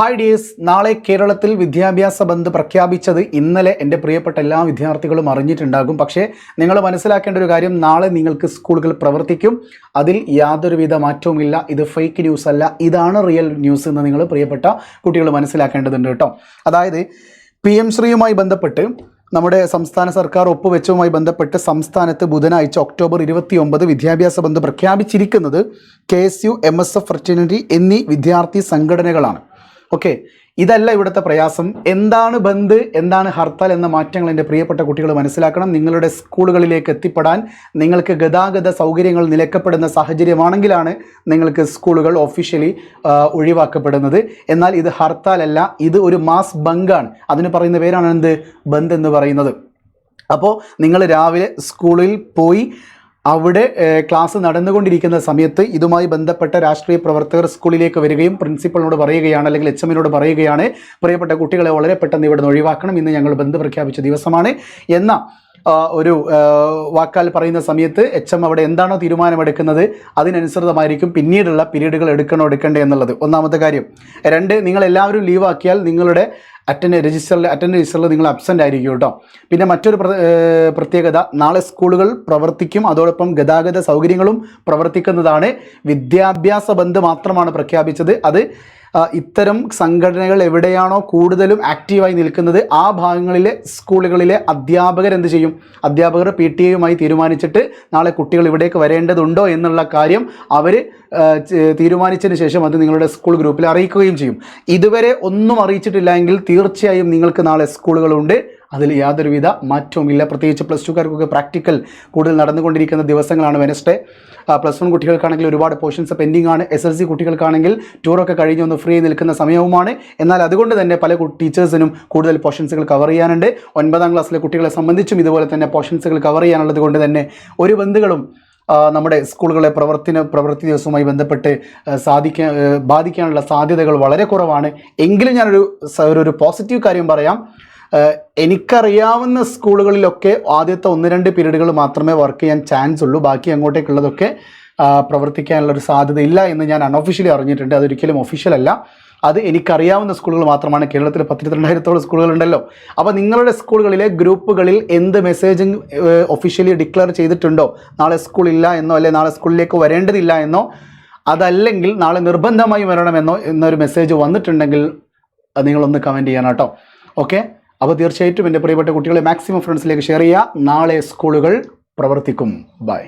Hi dears നാളെ കേരളത്തിൽ വിദ്യാഭ്യാസ ബന്ദ് പ്രഖ്യാപിച്ചത് ഇന്നലെ എന്റെ പ്രിയപ്പെട്ട എല്ലാ വിദ്യാർത്ഥികളും അറിഞ്ഞിട്ടുണ്ടാകും. പക്ഷേ നിങ്ങൾ മനസ്സിലാക്കേണ്ട ഒരു കാര്യം നാളെ നിങ്ങൾക്ക് സ്കൂളുകൾ പ്രവർത്തിക്കും. അതിൽ യാതൊരുവിധ മാറ്റവുമില്ല. ഇത് ഫേക്ക് ന്യൂസ് അല്ല. ഇതാണ് റിയൽ ന്യൂസ് എന്ന് നിങ്ങൾ പ്രിയപ്പെട്ട കുട്ടികൾ മനസ്സിലാക്കേണ്ടതുണ്ട് കേട്ടോ. അതായത് പി എം ശ്രീയുമായി ബന്ധപ്പെട്ട് നമ്മുടെ സംസ്ഥാന സർക്കാർ ഒപ്പുവെച്ചതുമായി ബന്ധപ്പെട്ട് സംസ്ഥാനത്ത് ബുധനാഴ്ച ഒക്ടോബർ ഇരുപത്തി ഒമ്പത് വിദ്യാഭ്യാസ ബന്ദ് പ്രഖ്യാപിച്ചിരിക്കുന്നത് K S U M S F എന്നീ വിദ്യാർത്ഥി സംഘടനകളാണ്. ഓക്കെ ഇതല്ല ഇവിടുത്തെ പ്രയാസം. എന്താണ് ബന്ദ് എന്താണ് ഹർത്താൽ എന്ന മാറ്റങ്ങൾ എന്റെ പ്രിയപ്പെട്ട കുട്ടികൾ മനസ്സിലാക്കണം. നിങ്ങളുടെ സ്കൂളുകളിലേക്ക് എത്തിപ്പെടാൻ നിങ്ങൾക്ക് ഗതാഗത സൗകര്യങ്ങൾ നിലക്കപ്പെടുന്ന സാഹചര്യമാണെങ്കിലാണ് നിങ്ങൾക്ക് സ്കൂളുകൾ ഒഫീഷ്യലി ഒഴിവാക്കപ്പെടുന്നത്. എന്നാൽ ഇത് ഹർത്താലല്ല ഇത് ഒരു മാസ് ബങ്കാണ് അതിന് പറയുന്ന പേരാണ് എന്ത്? ബന്ദ് എന്ന് പറയുന്നത്. അപ്പോൾ നിങ്ങൾ രാവിലെ സ്കൂളിൽ പോയി അവിടെ ക്ലാസ് നടന്നുകൊണ്ടിരിക്കുന്ന സമയത്ത് ഇതുമായി ബന്ധപ്പെട്ട രാഷ്ട്രീയ പ്രവർത്തകർ സ്കൂളിലേക്ക് വരികയും പ്രിൻസിപ്പളിനോട് പറയുകയാണ് അല്ലെങ്കിൽ എച്ച് എമ്മിനോട് പറയുകയാണ് പ്രിയപ്പെട്ട കുട്ടികളെ വളരെ പെട്ടെന്ന് ഇവിടെ നിന്ന് ഒഴിവാക്കണം. ഇന്ന് ഞങ്ങൾ ബന്ധ പ്രഖ്യാപിച്ച ദിവസമാണ്. എന്ന ഒരു വാക്കാൽ പറയുന്ന സമയത്ത് എച്ച് എം അവിടെ എന്താണോ തീരുമാനമെടുക്കുന്നത് അതിനനുസൃതമായിരിക്കും പിന്നീടുള്ള പീരീഡുകൾ എടുക്കണോ എടുക്കണ്ടേ എന്നുള്ളത്. ഒന്നാമത്തെ കാര്യം. രണ്ട് നിങ്ങൾ എല്ലാവരും ലീവാക്കിയാൽ നിങ്ങളുടെ അറ്റൻഡ് രജിസ്റ്ററിൽ അറ്റൻഡ് രജിസ്റ്ററിൽ നിങ്ങൾ അബ്സെന്റ് ആയിരിക്കും കേട്ടോ. പിന്നെ മറ്റൊരു പ്രത്യേകത നാളെ സ്കൂളുകൾ പ്രവർത്തിക്കും. അതോടൊപ്പം ഗതാഗത സൗകര്യങ്ങളും പ്രവർത്തിക്കുന്നതാണ് വിദ്യാഭ്യാസ ബന്ദ് മാത്രമാണ് പ്രഖ്യാപിച്ചത്. അത് ഇത്തരം സംഘടനകൾ എവിടെയാണോ കൂടുതലും ആക്റ്റീവായി നിൽക്കുന്നത് ആ ഭാഗങ്ങളിലെ സ്കൂളുകളിലെ അധ്യാപകർ എന്ത് ചെയ്യും? അധ്യാപകർ പി ടി എയുമായി തീരുമാനിച്ചിട്ട് നാളെ കുട്ടികൾ ഇവിടേക്ക് വരേണ്ടതുണ്ടോ എന്നുള്ള കാര്യം അവർ തീരുമാനിച്ചതിന് ശേഷം അത് നിങ്ങളുടെ സ്കൂൾ ഗ്രൂപ്പിൽ അറിയിക്കുകയും ചെയ്യും. ഇതുവരെ ഒന്നും അറിയിച്ചിട്ടില്ലെങ്കിൽ തീർച്ചയായും നിങ്ങൾക്ക് നാളെ സ്കൂളുകളുണ്ട്. അതിൽ യാതൊരുവിധ മാറ്റവുമില്ല. പ്രത്യേകിച്ച് പ്ലസ് ടുക്കാർക്കൊക്കെ പ്രാക്ടിക്കൽ കൂടുതൽ നടന്നുകൊണ്ടിരിക്കുന്ന ദിവസങ്ങളാണ് വെനസ്ഡേ പ്ലസ് വൺ കുട്ടികൾക്കാണെങ്കിൽ ഒരുപാട് പോർഷൻസ് പെൻഡിങ് ആണ്. എസ് എൽ സി കുട്ടികൾക്കാണെങ്കിൽ ടൂറൊക്കെ കഴിഞ്ഞ് ഒന്ന് ഫ്രീ നിൽക്കുന്ന സമയവുമാണ്. എന്നാൽ അതുകൊണ്ട് തന്നെ പല ടീച്ചേഴ്സിനും കൂടുതൽ പോർഷൻസുകൾ കവർ ചെയ്യാനുണ്ട്. ഒൻപതാം ക്ലാസ്സിലെ കുട്ടികളെ സംബന്ധിച്ചും ഇതുപോലെ തന്നെ പോർഷൻസുകൾ കവർ ചെയ്യാനുള്ളത് കൊണ്ട് തന്നെ ഒരു ബന്ധുക്കളും നമ്മുടെ സ്കൂളുകളെ പ്രവർത്തന പ്രവൃത്തി ദിവസവുമായി ബന്ധപ്പെട്ട് സാധിക്കാൻ ബാധിക്കാനുള്ള സാധ്യതകൾ വളരെ കുറവാണ്. എങ്കിലും ഞാനൊരു ഒരു- പോസിറ്റീവ് കാര്യം പറയാം. എനിക്കറിയാവുന്ന സ്കൂളുകളിലൊക്കെ ആദ്യത്തെ ഒന്ന് രണ്ട് പീരീഡുകൾ മാത്രമേ വർക്ക് ചെയ്യാൻ ചാൻസ് ഉള്ളൂ. ബാക്കി അങ്ങോട്ടേക്കുള്ളതൊക്കെ പ്രവർത്തിക്കാനുള്ള ഒരു സാധ്യത ഇല്ല എന്ന് ഞാൻ അൺഒഫീഷ്യലി അറിഞ്ഞിട്ടുണ്ട്. അതൊരിക്കലും ഒഫീഷ്യൽ അല്ല. അത് എനിക്കറിയാവുന്ന സ്കൂളുകൾ മാത്രമാണ്. കേരളത്തിൽ പത്തിരുപത്തിരണ്ടായിരത്തോളം സ്കൂളുകളുണ്ടല്ലോ. അപ്പോൾ നിങ്ങളുടെ സ്കൂളുകളിലെ ഗ്രൂപ്പുകളിൽ എന്ത് മെസ്സേജിങ് ഒഫീഷ്യലി ഡിക്ലെയർ ചെയ്തിട്ടുണ്ടോ? നാളെ സ്കൂളില്ല എന്നോ അല്ലെ നാളെ സ്കൂളിലേക്ക് വരേണ്ടതില്ല എന്നോ അതല്ലെങ്കിൽ നാളെ നിർബന്ധമായി വരണമെന്നോ എന്നൊരു മെസ്സേജ് വന്നിട്ടുണ്ടെങ്കിൽ നിങ്ങളൊന്ന് കമന്റ് ചെയ്യണം കേട്ടോ ഓക്കെ അപ്പോൾ തീർച്ചയായിട്ടും എന്റെ പ്രിയപ്പെട്ട കുട്ടികളെ മാക്സിമം ഫ്രണ്ട്സിലേക്ക് ഷെയർ ചെയ്യുക. നാളെ സ്കൂളുകൾ പ്രവർത്തിക്കും. ബൈ